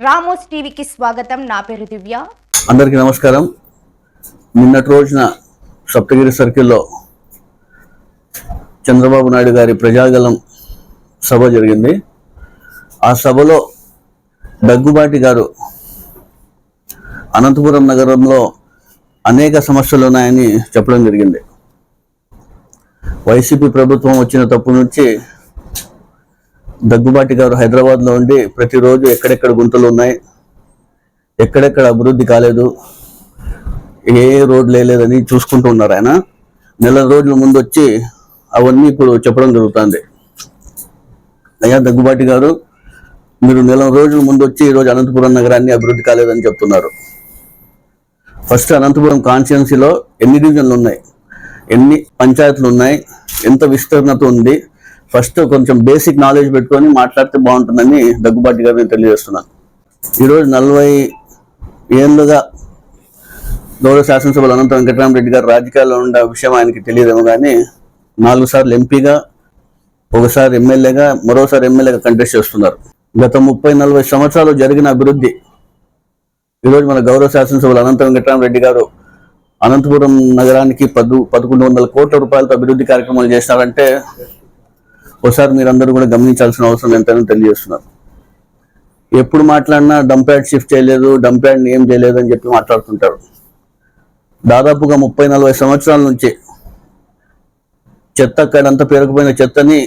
Ramos టీవీకి స్వాగతం. నా పేరు దివ్య. అందరికీ నమస్కారం. నిన్నటి రోజున సప్తగిరి సర్కిల్లో చంద్రబాబు నాయుడు గారి ప్రజాగలం సభ జరిగింది. ఆ సభలో దగ్గుబాటి గారు అనంతపురం నగరంలో అనేక సమస్యలు ఉన్నాయని చెప్పడం జరిగింది. వైసీపీ ప్రభుత్వం వచ్చిన తప్పు నుంచి దగ్గుబాటి గారు హైదరాబాద్లో ఉండి ప్రతిరోజు ఎక్కడెక్కడ గుంతలు ఉన్నాయి ఎక్కడెక్కడ అభివృద్ధి కాలేదు ఏ రోడ్లు వేయలేదని చూసుకుంటూ ఉన్నారు ఆయన. నెల రోజుల ముందు వచ్చి అవన్నీ ఇప్పుడు చెప్పడం జరుగుతుంది. అయ్యా దగ్గుబాటి గారు మీరు నెల రోజుల ముందు వచ్చి ఈరోజు అనంతపురం నగరాన్ని అభివృద్ధి కాలేదని చెప్తున్నారు. ఫస్ట్ అనంతపురం కాన్స్టిట్యున్సీలో ఎన్ని డివిజన్లు ఉన్నాయి? ఎన్ని పంచాయతీలు ఉన్నాయి? ఎంత విస్తీర్ణత ఉంది? ఫస్ట్ కొంచెం బేసిక్ నాలెడ్జ్ పెట్టుకొని మాట్లాడితే బాగుంటుందని దగ్గుబాటుగా నేను తెలియజేస్తున్నాను. ఈరోజు నలభై ఏళ్ళుగా గౌరవ శాసనసభలు అనంత వెంకటరామరెడ్డి గారు రాజకీయాల్లో ఉన్న విషయం ఆయనకి తెలియదేమో కానీ నాలుగు సార్లు ఎంపీగా ఒకసారి ఎమ్మెల్యేగా మరోసారి ఎమ్మెల్యేగా కంటెస్ట్ చేస్తున్నారు. గత ముప్పై నలభై సంవత్సరాలు జరిగిన అభివృద్ధి ఈరోజు మన గౌరవ శాసనసభలు అనంత వెంకటరామరెడ్డి గారు అనంతపురం నగరానికి పదు పదకొండు వందల కోట్ల రూపాయలతో అభివృద్ధి కార్యక్రమాలు చేసినారంటే ఒకసారి మీరందరూ కూడా గమనించాల్సిన అవసరం ఎంతైనా తెలియజేస్తున్నారు. ఎప్పుడు మాట్లాడినా డంప్యాడ్ షిఫ్ట్ చేయలేదు డంప్యాడ్ ఏం చేయలేదు అని చెప్పి మాట్లాడుతుంటారు. దాదాపుగా ముప్పై నలభై సంవత్సరాల నుంచి చెత్త అక్కడంతా పేరుకుపోయిన చెత్తని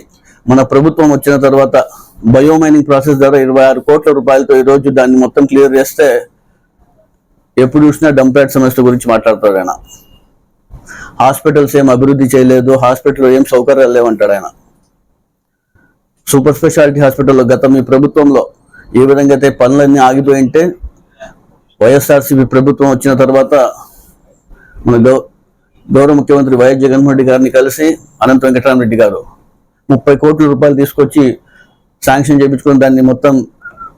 మన ప్రభుత్వం వచ్చిన తర్వాత బయోమైనింగ్ ప్రాసెస్ ద్వారా ఇరవై ఆరు కోట్ల రూపాయలతో ఈ రోజు దాన్ని మొత్తం క్లియర్ చేస్తే ఎప్పుడు చూసినా డంప్యాడ్ సమస్య గురించి మాట్లాడతాడు ఆయన. హాస్పిటల్స్ ఏం అభివృద్ధి చేయలేదు హాస్పిటల్లో ఏం సౌకర్యాలు లేవంటాడు ఆయన. సూపర్ స్పెషాలిటీ హాస్పిటల్లో గత మీ ప్రభుత్వంలో ఏ విధంగా అయితే పనులన్నీ ఆగిపోయింటే వైఎస్ఆర్సీపీ ప్రభుత్వం వచ్చిన తర్వాత మన గౌ గౌరవ ముఖ్యమంత్రి వైఎస్ జగన్మోహన్ రెడ్డి గారిని కలిసి అనంత వెంకటరామరెడ్డి గారు ముప్పై కోట్ల రూపాయలు తీసుకొచ్చి శాంక్షన్ చేయించుకుని దాన్ని మొత్తం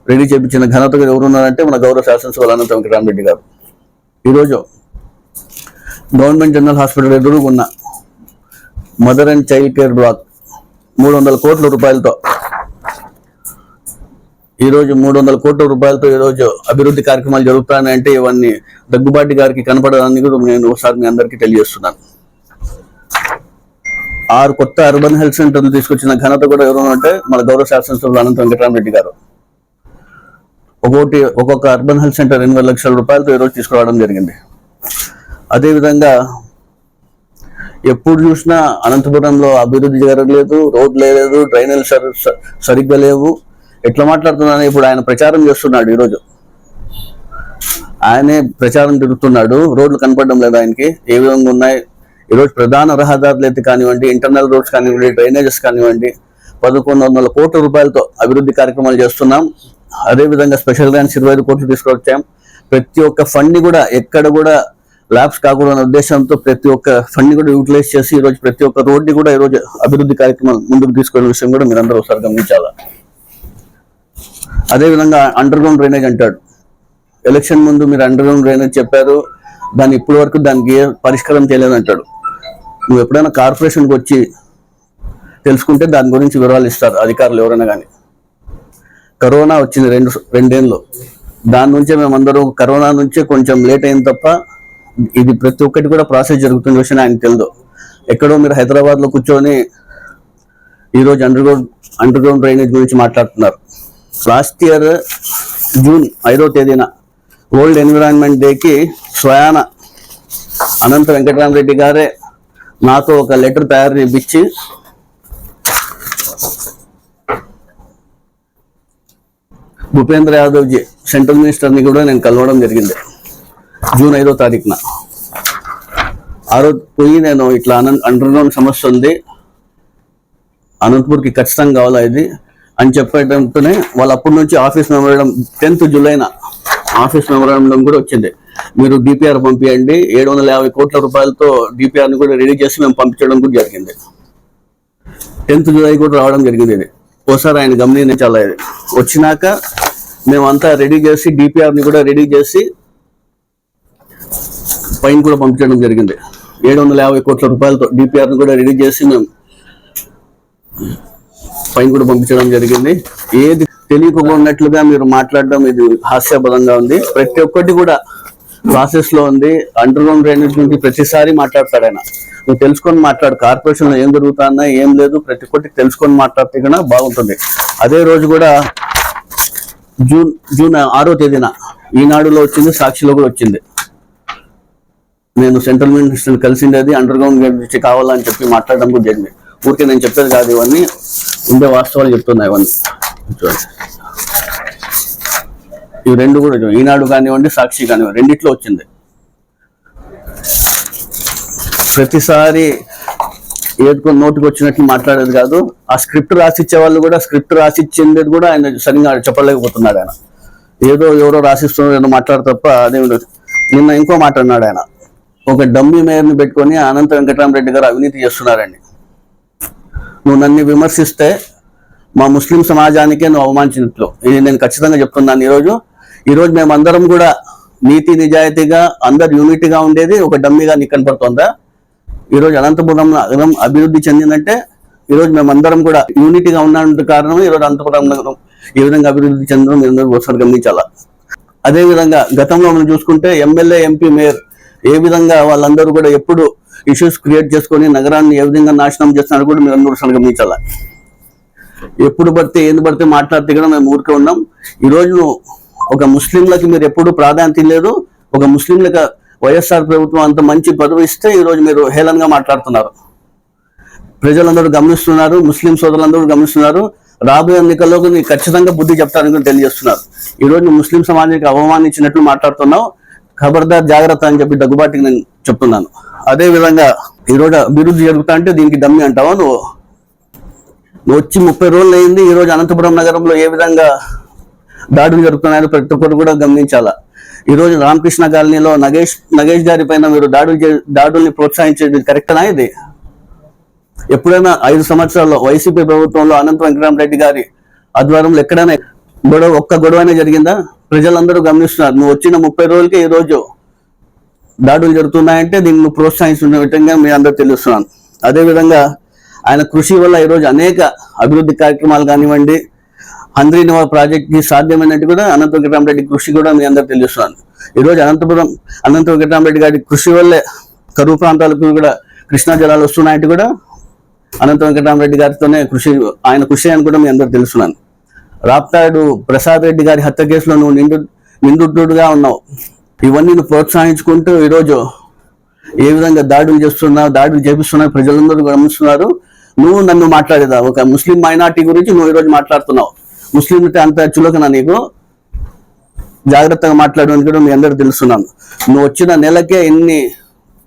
రెడీ చేయించిన ఘనత ఎవరున్నారంటే మన గౌరవ శాసనసభ అనంత వెంకటరామరెడ్డి గారు. ఈరోజు గవర్నమెంట్ జనరల్ హాస్పిటల్ ఎదురుగా ఉన్న mother and child care block మూడు వందల కోట్ల రూపాయలతో ఈ రోజు మూడు వందల కోట్ల రూపాయలతో ఈ రోజు అభివృద్ధి కార్యక్రమాలు జరుగుతాయంటే ఇవన్నీ దగ్గుబాటి గారికి కనపడడానికి కూడా నేను ఒకసారి మీ అందరికీ తెలియజేస్తున్నాను. ఆరు కొత్త అర్బన్ హెల్త్ సెంటర్లు తీసుకొచ్చిన ఘనత కూడా ఎవరు అంటే మన గౌరవ శాసనసభ్యులు అనంత వెంకటరామరెడ్డి గారు. ఒక్కొక్కటి ఒక్కొక్క అర్బన్ హెల్త్ సెంటర్ ఎనిమిది లక్షల రూపాయలతో ఈరోజు తీసుకురావడం జరిగింది. అదేవిధంగా ఎప్పుడు చూసినా అనంతపురంలో అభివృద్ధి జరగలేదు రోడ్లు లేదు డ్రైనేజ్ సరిగ్గా లేవు. ఎట్లా మాట్లాడుతున్నాను? ఇప్పుడు ఆయన ప్రచారం చేస్తున్నాడు ఈరోజు. ఆయనే ప్రచారం తిరుగుతున్నాడు. రోడ్లు కనపడడం లేదు ఆయనకి. ఏ విధంగా ఉన్నాయి? ఈరోజు ప్రధాన రహదారులు అయితే కానివ్వండి ఇంటర్నల్ రోడ్స్ కానివ్వండి డ్రైనేజెస్ కానివ్వండి పదకొండు వందల కోట్ల రూపాయలతో అభివృద్ధి కార్యక్రమాలు చేస్తున్నాం. అదేవిధంగా స్పెషల్ గ్రాంట్స్ ఇరవై ఐదు కోట్లు తీసుకొచ్చాం. ప్రతి ఒక్క ఫండ్ కూడా ఎక్కడ కూడా ల్యాబ్స్ కాకూడదన్న ఉద్దేశంతో ప్రతి ఒక్క ఫండ్ కూడా యూటిలైజ్ చేసి ఈ రోజు ప్రతి ఒక్క రోడ్ని కూడా ఈ రోజు అభివృద్ధి కార్యక్రమాలు ముందుకు తీసుకునే విషయం కూడా మీరందరూ ఒకసారి గమనించాలా? అదేవిధంగా అండర్ గ్రౌండ్ డ్రైనేజ్ అంటాడు. ఎలక్షన్ ముందు మీరు అండర్ గ్రౌండ్ డ్రైనేజ్ చెప్పారు దాన్ని ఇప్పటి వరకు దానికి ఏ పరిష్కారం చేయలేదంటాడు నువ్వు ఎప్పుడైనా కార్పొరేషన్కి వచ్చి తెలుసుకుంటే దాని గురించి వివరాలు ఇస్తారు అధికారులు ఎవరైనా కానీ. కరోనా వచ్చింది రెండు రెండేళ్ళు. దాని నుంచే మేమందరూ కరోనా నుంచే కొంచెం లేట్ అయింది తప్ప ఇది ప్రతి ఒక్కటి కూడా ప్రాసెస్ జరుగుతున్న విషయం ఆయనకు తెలియదు. ఎక్కడో మీరు హైదరాబాద్లో కూర్చొని ఈరోజు underground underground drainage గురించి మాట్లాడుతున్నారు. లాస్ట్ ఇయర్ జూన్ ఐదో తేదీన వరల్డ్ ఎన్విరాన్మెంట్ డేకి స్వయాన అనంత వెంకటరామరెడ్డి గారే నాతో ఒక లెటర్ తయారు చేయించి భూపేంద్ర యాదవ్ జీ సెంట్రల్ మినిస్టర్ని కూడా నేను కలవడం జరిగింది జూన్ ఐదో తారీఖున. ఆ రోజు పోయి నేను ఇట్లా అనంత అండర్గ్రౌండ్ సమస్య ఉంది. అనంతపూర్కి ఖచ్చితంగా కావాలా ఇది? అని చెప్పడంతోనే వాళ్ళు అప్పటి నుంచి ఆఫీస్ మెమోరాండం టెన్త్ జూలైన ఆఫీస్ మెమోరాండం కూడా వచ్చింది. మీరు డిపిఆర్ పంపించండి ఏడు వందల యాభై కోట్ల రూపాయలతో డిపిఆర్ని కూడా రెడీ చేసి మేము పంపించడం కూడా జరిగింది. టెన్త్ జూలై కూడా రావడం జరిగింది ఇది. ఒకసారి ఆయన గమనించాలి ఇది వచ్చినాక మేమంతా రెడీ చేసి డిపిఆర్ని కూడా రెడీ చేసి పైన కూడా పంపించడం జరిగింది. ఏడు వందల యాభై కోట్ల రూపాయలతో డిపిఆర్ని కూడా రెడీ చేసి మేము ఫైన్ కూడా పంపించడం జరిగింది. ఏది తెలియకున్నట్లుగా మీరు మాట్లాడడం ఇది హాస్యాపదంగా ఉంది. ప్రతి ఒక్కటి కూడా ప్రాసెస్లో ఉంది. అండర్ గ్రౌండ్ డ్రైనేజ్ గురించి ప్రతిసారి మాట్లాడతాడు ఆయన. నువ్వు తెలుసుకొని మాట్లాడు. కార్పొరేషన్లో ఏం జరుగుతున్నా ఏం లేదు ప్రతి ఒక్కటి తెలుసుకొని మాట్లాడితే కన్నా బాగుంటుంది. అదే రోజు కూడా జూన్ జూన్ ఆరో తేదీన ఈనాడులో వచ్చింది సాక్షిలో కూడా వచ్చింది. నేను సెంట్రల్ మినిస్టర్ని కలిసిండేది అండర్ గ్రౌండ్ గురించి కావాలని చెప్పి మాట్లాడడం కూడా జరిగింది. ఊరికే నేను చెప్పేది కాదు ఇవన్నీ. ఉండే వాస్తవాలు చెప్తున్నాయి ఇవన్నీ. చూడండి. ఇవి రెండు కూడా ఈనాడు కానివ్వండి సాక్షి కానివ్వండి రెండిట్లో వచ్చింది. ప్రతిసారి ఏదో నోటికి వచ్చినట్లు మాట్లాడేది కాదు. ఆ స్క్రిప్ట్ రాసిచ్చే వాళ్ళు కూడా స్క్రిప్ట్ రాసిచ్చింది కూడా ఆయన సరిగా చెప్పలేకపోతున్నాడు ఆయన. ఏదో ఎవరో రాసిస్తున్నారు ఏదో మాట్లాడు తప్ప అదే నిన్న ఇంకో మాట అన్నాడు ఆయన. ఒక డమ్మీ మేయర్ని పెట్టుకొని అనంత వెంకటరామరెడ్డి గారు అవినీతి చేస్తున్నారండి. నువ్వు నన్ను విమర్శిస్తే మా ముస్లిం సమాజానికే నువ్వు అవమానించినట్లు. ఇది నేను ఖచ్చితంగా చెప్తున్నాను ఈరోజు. ఈరోజు మేమందరం కూడా నీతి నిజాయితీగా అందరు యూనిట్గా ఉండేది ఒక డమ్మీగా నీకు కనపడుతోందా? ఈరోజు అనంతపురం నగరం అభివృద్ధి చెందిందంటే ఈరోజు మేమందరం కూడా యూనిటీగా ఉన్నందుకు కారణం ఈరోజు అనంతపురం నగరం ఏ విధంగా అభివృద్ధి చెందడం మీరు ఒకసారి గమనించాలా? అదే విధంగా గతంలో మనం చూసుకుంటే ఎమ్మెల్యే ఎంపీ మేయర్ ఏ విధంగా వాళ్ళందరూ కూడా ఎప్పుడు ఇష్యూస్ క్రియేట్ చేసుకొని నగరాన్ని ఏ విధంగా నాశనం చేస్తున్నారు కూడా మీరు అందరూ ఒకసారి ఎప్పుడు పడితే ఏంది పడితే మాట్లాడితే కూడా మేము ఊరికే ఉన్నాం. ఈ రోజు ఒక ముస్లింలకి మీరు ఎప్పుడు ప్రాధాన్యత లేదు ఒక ముస్లింలకు వైఎస్ఆర్ ప్రభుత్వం అంత మంచి పదవి ఇస్తే ఈ రోజు మీరు హేళనగా మాట్లాడుతున్నారు. ప్రజలందరూ గమనిస్తున్నారు ముస్లిం సోదరులందరూ గమనిస్తున్నారు. రాబోయే ఎన్నికల్లో ఖచ్చితంగా బుద్ధి చెప్తారని కూడా తెలియజేస్తున్నారు. ఈ రోజు ముస్లిం సమాజానికి అవమానించినట్లు మాట్లాడుతున్నావు ఖబర్దార్ జాగ్రత్త అని చెప్పి దగ్గుబాటికి నేను చెప్తున్నాను. అదే విధంగా ఈ రోజు అభివృద్ధి జరుగుతా అంటే దీనికి డమ్మి అంటావా నువ్వు? నువ్వు వచ్చి ముప్పై రోజులు అయింది ఈరోజు అనంతపురం నగరంలో ఏ విధంగా దాడులు జరుగుతున్నాయో ప్రతి ఒక్కరు కూడా గమనించాలా? ఈరోజు రామకృష్ణ కాలనీలో నగేష్ నగేష్ గారి పైన మీరు దాడులు దాడుల్ని ప్రోత్సహించేది కరెక్టనా ఇది? ఎప్పుడైనా ఐదు సంవత్సరాల్లో వైసీపీ ప్రభుత్వంలో అనంత వెంకటరామరెడ్డి గారి ఆధ్వర్యంలో ఎక్కడైనా గొడవ ఒక్క గొడవనే జరిగిందా? ప్రజలందరూ గమనిస్తున్నారు. నువ్వు వచ్చిన ముప్పై రోజులకే ఈ రోజు దాడులు జరుగుతున్నాయంటే దీన్ని నువ్వు ప్రోత్సహిస్తున్న విధంగా మీ అందరూ తెలుస్తున్నాను అదేవిధంగా ఆయన కృషి వల్ల ఈరోజు అనేక అభివృద్ధి కార్యక్రమాలు కానివ్వండి హంద్రీనివా ప్రాజెక్ట్ ప్రాజెక్ట్కి సాధ్యమైనట్టు కూడా అనంత వెంకటరామరెడ్డి కృషి కూడా మీ అందరూ తెలుస్తున్నాను ఈరోజు అనంతపురం అనంత వెంకటరామరెడ్డి గారి కృషి వల్లే కరువు ప్రాంతాలకు కూడా కృష్ణా జలాలు వస్తున్నాయంటే కూడా అనంత వెంకటరామరెడ్డి గారితోనే కృషి ఆయన కృషి అని కూడా మీ అందరూ తెలుస్తున్నాను రాప్తాడు ప్రసాద్ రెడ్డి గారి హత్య కేసులో నువ్వు నిండు నిండుగా ఉన్నావు. ఇవన్నీ నువ్వు ప్రోత్సహించుకుంటూ ఈరోజు ఏ విధంగా దాడులు చేస్తున్నావు దాడులు చేపిస్తున్నావు ప్రజలందరూ గమనిస్తున్నారు. నువ్వు నన్ను మాట్లాడేదా? ఒక ముస్లిం మైనార్టీ గురించి నువ్వు ఈరోజు మాట్లాడుతున్నావు. ముస్లిం అంటే అంత చులకన నీకు? జాగ్రత్తగా మాట్లాడడానికి కూడా మీ అందరూ తెలుస్తున్నాను. నువ్వు వచ్చిన నెలకే ఎన్ని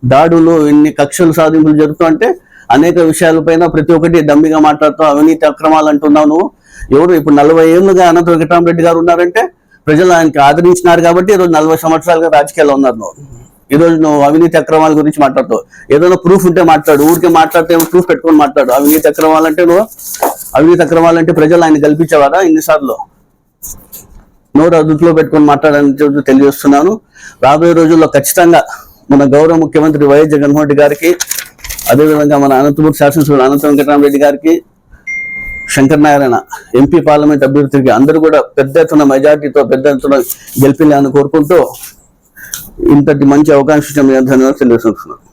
దాడులు ఎన్ని కక్షలు సాధింపులు జరుగుతుంటే అనేక విషయాలపైన ప్రతి ఒక్కటి దమ్మిగా మాట్లాడుతావు అవినీతి అక్రమాలు అంటున్నావు నువ్వు. ఎవరు ఇప్పుడు నలభై ఏళ్ళుగా అనంత వెంకటరామరెడ్డి గారు ఉన్నారంటే ప్రజలు ఆయనకి ఆదరించినారు కాబట్టి ఈరోజు నలభై సంవత్సరాలుగా రాజకీయాల్లో ఉన్నారు నువ్వు. ఈ రోజు నువ్వు అవినీతి అక్రమాల గురించి మాట్లాడుతావు. ఏదైనా ప్రూఫ్ ఉంటే మాట్లాడు. ఊరికే మాట్లాడితే ప్రూఫ్ పెట్టుకొని మాట్లాడు. అవినీతి అక్రమాలంటే నువ్వు అవినీతి అక్రమాలు అంటే ప్రజలు ఆయన కల్పించేవారా ఇన్నిసార్లు? నోరు అదుపులో పెట్టుకొని మాట్లాడని తెలియజేస్తున్నాను. రాబోయే రోజుల్లో ఖచ్చితంగా మన గౌరవ ముఖ్యమంత్రి వైఎస్ జగన్మోహన్ రెడ్డి గారికి అదేవిధంగా మన అనంతపూర్ శాసనసభ్యులు అనంత వెంకటరామరెడ్డి గారికి శంకర్ నారాయణ ఎంపీ పార్లమెంట్ అభ్యర్థికి అందరూ కూడా పెద్ద ఎత్తున మెజార్టీతో పెద్ద ఎత్తున అని కోరుకుంటూ ఇంతటి మంచి అవకాశం ఇచ్చిన మీ తెలియజేస్తున్నాను